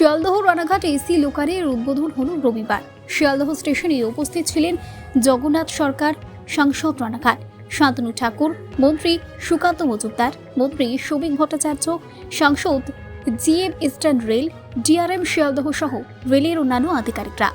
Sealdah Ranaghat AC লোকারের উদ্বোধন হল রবিবার। শিয়ালদহ স্টেশনে উপস্থিত ছিলেন জগন্নাথ সরকার, সাংসদ রানাঘাট, শান্তনু ঠাকুর, মন্ত্রী সুকান্ত মজুমদার, মন্ত্রী শ্রমিক ভট্টাচার্য, সাংসদ G M eastern rail, D R M Sealdah সহ রেলের অন্যান্য আধিকারিকরা।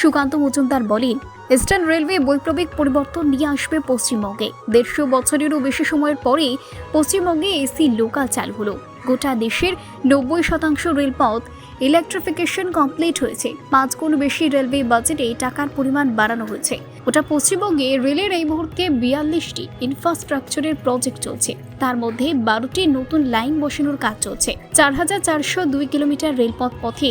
সুকান্ত মজুমদার বলেন, ইস্টার্ন রেলওয়ে বৈপ্লবিক পরিবর্তন নিয়ে আসবে পশ্চিমবঙ্গে। দেড়শো বছরেরও বেশি সময়ের পরে পশ্চিমবঙ্গে এসি লোকাল চালু হলো। গোটা দেশের নব্বই শতাংশ রেলপথ ইলেকট্রিফিকেশন কমপ্লিট হয়েছে। পাঁচ গুণ বেশি রেলওয়ে বাজেটে টাকার পরিমাণ বাড়ানো হয়েছে। ওটা পশ্চিমবঙ্গে রেলের এই মুহূর্তে বিয়াল্লিশটি ইনফ্রাস্ট্রাকচারের প্রজেক্ট চলছে। তার মধ্যে বারোটি নতুন লাইন বসানোর কাজ চলছে। চার হাজার চারশো দুই কিলোমিটার রেলপথ পথে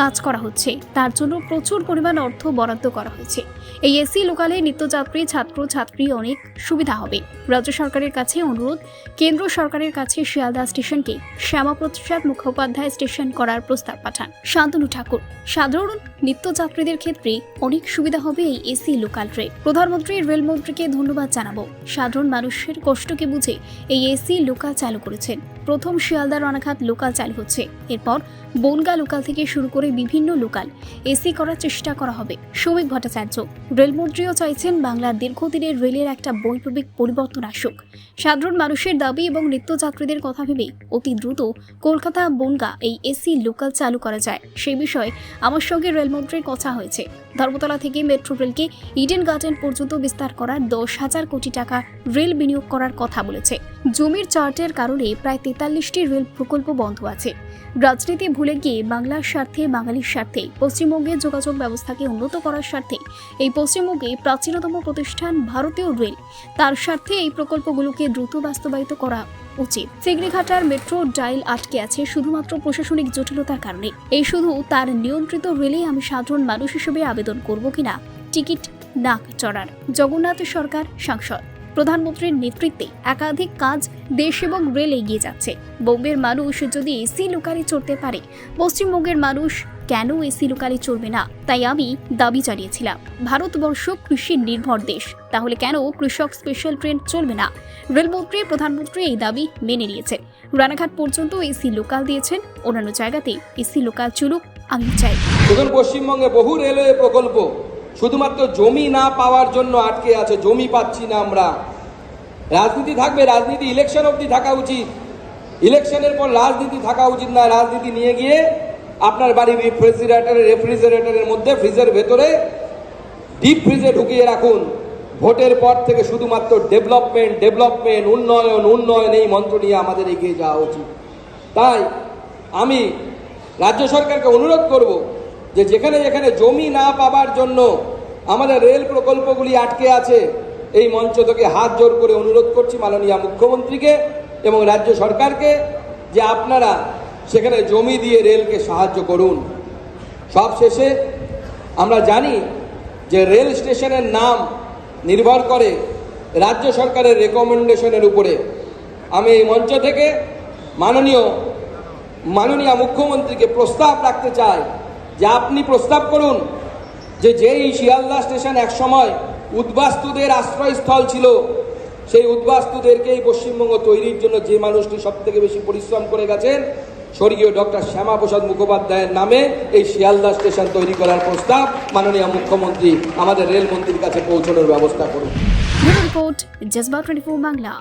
কাজ করা হচ্ছে। তার জন্য প্রচুর পরিমাণ অর্থ বরাদ্দ করা হয়েছে। এই এসি লোকালে নিত্যযাত্রী, ছাত্র, ছাত্রী অনেক সুবিধা হবে। রাজ্য সরকারের কাছে অনুরোধ, কেন্দ্র সরকারের কাছে শিয়ালদা স্টেশনকে শ্যামাপ্রসাদ মুখোপাধ্যায় স্টেশন করার প্রস্তাব পাঠান। শান্তনু ঠাকুর, সাধারণ নিত্যযাত্রীদের ক্ষেত্রে অনেক সুবিধা হবে এই এসি লোকাল ট্রেন প্রধানমন্ত্রী, রেলমন্ত্রীকে ধন্যবাদ জানাব। সাধারণ মানুষের কষ্টকে বুঝে এই এসি লোকাল চালু করেছেন। প্রথম শিয়ালদা রানাঘাট লোকাল চালু হচ্ছে। এরপর বনগা লোকাল থেকে শুরু করে বিভিন্ন লোকাল এসি করার চেষ্টা করা হবে। শ্রমিক ভট্টাচার্য, রেলমন্ত্রীও চাইছেন বাংলার দীর্ঘদিনের রেলের একটা বৈপ্লবিক পরিবর্তন আসুক। সাধারণ মানুষের দাবি এবং নিত্যযাত্রীদের কথা ভেবে অতি দ্রুত কলকাতা, বনগা এই এসি লোকাল চালু করা যায়। সেই বিষয়ে আমার সঙ্গে রেলমন্ত্রীর কথা হয়েছে। ধর্মতলা থেকে মেট্রো রেলকে ইডেন গার্ডেন পর্যন্ত বিস্তার করার দশ হাজার কোটি টাকা রেল বিনিয়োগ করার কথা বলেছে। জমির চার্টের কারণে প্রায় তেতাল্লিশটি রেল প্রকল্প বন্ধ আছে। রাজনীতি ভুলে গিয়ে বাংলার স্বার্থে, বাঙালির স্বার্থে পশ্চিমবঙ্গের যোগাযোগ ব্যবস্থাকে উন্নত করার স্বার্থে এই পশ্চিমবঙ্গে প্রাচীনতম প্রতিষ্ঠান ভারতীয় রেল। তার স্বার্থে এই প্রকল্পগুলোকে দ্রুত বাস্তবায়িত করা উচিত। চিগড়িঘাটার মেট্রো ডাইল আটকে আছে শুধুমাত্র প্রশাসনিক জটিলতার কারণে। এই শুধু তার নিয়ন্ত্রিত রেলে আমি সাধারণ মানুষ হিসেবে আবেদন করব কিনা? টিকিট নাক চড়ার। জগন্নাথ সরকার সাংসদ। প্রধানমন্ত্রীর নেতৃত্বে একাধিক কাজ দেশ এবং রেল এগিয়ে যাচ্ছে। বোম্বের মানুষ যদি এসি লোকালে চড়তে পারে, পশ্চিমবঙ্গের মানুষ কেন এসি লোকালে চলবে না? তাই আমি দাবি জানিয়েছিলাম, ভারতবর্ষ কৃষি নির্ভর দেশ, তাহলে কেন কৃষক স্পেশাল ট্রেন চলবে না? রেলমন্ত্রী, প্রধানমন্ত্রী এই দাবি মেনে নিয়েছেন। রানাঘাট পর্যন্ত এসি লোকাল দিয়েছেন, অন্যান্য জায়গাতে এসি লোকাল চলুক, আমি চাই। পশ্চিমবঙ্গে বহু রেলওয়ে প্রকল্প শুধুমাত্র জমি না পাওয়ার জন্য আটকে আছে, জমি পাচ্ছি না আমরা। রাজনীতি থাকবে, রাজনীতি ইলেকশন অবধি থাকা উচিত। ইলেকশনের পর রাজনীতি থাকা উচিত না, রাজনীতি নিয়ে গিয়ে আপনার বাড়ির রেফ্রিজারেটরের রেফ্রিজারেটরের মধ্যে ফ্রিজের ভেতরে ডিপ ফ্রিজে ঢুকিয়ে রাখুন। ভোটের পর থেকে শুধুমাত্র ডেভেলপমেন্ট ডেভেলপমেন্ট উন্নয়ন উন্নয়ন এই মন্ত্র নিয়ে আমাদের এগিয়ে যাওয়া উচিত। তাই আমি রাজ্য সরকারকে অনুরোধ করব যে যেখানে যেখানে জমি না পাবার জন্য আমাদের রেল প্রকল্পগুলি আটকে আছে, এই মঞ্চ থেকে হাত জোর করে অনুরোধ করছি মাননীয় মুখ্যমন্ত্রীকে এবং রাজ্য সরকারকে যে আপনারা সেখানে জমি দিয়ে রেলকে সাহায্য করুন। সব শেষে আমরা জানি যে রেল স্টেশনের নাম নির্ভর করে রাজ্য সরকারের রেকমেন্ডেশনের উপরে। আমি এই মঞ্চ থেকে মাননীয় মাননীয় মুখ্যমন্ত্রীকে প্রস্তাব রাখতে চাই। যে আপনি প্রস্তাব করুন যে যেই শিয়ালদা স্টেশন একসময় উদ্বাস্তুদের আশ্রয়স্থল ছিল, সেই উদ্বাস্তুদেরকে এই পশ্চিমবঙ্গ তৈরির জন্য যে মানুষটি সব থেকে বেশি পরিশ্রম করে গেছেন, স্বর্গীয় ডক্টর শ্যামাপ্রসাদ মুখোপাধ্যায়ের নামে এই শিয়ালদা স্টেশন তৈরি করার প্রস্তাব মাননীয় মুখ্যমন্ত্রী, আমাদের রেলমন্ত্রীর কাছে পৌঁছানোর ব্যবস্থা করুন। রিপোর্ট বাংলা।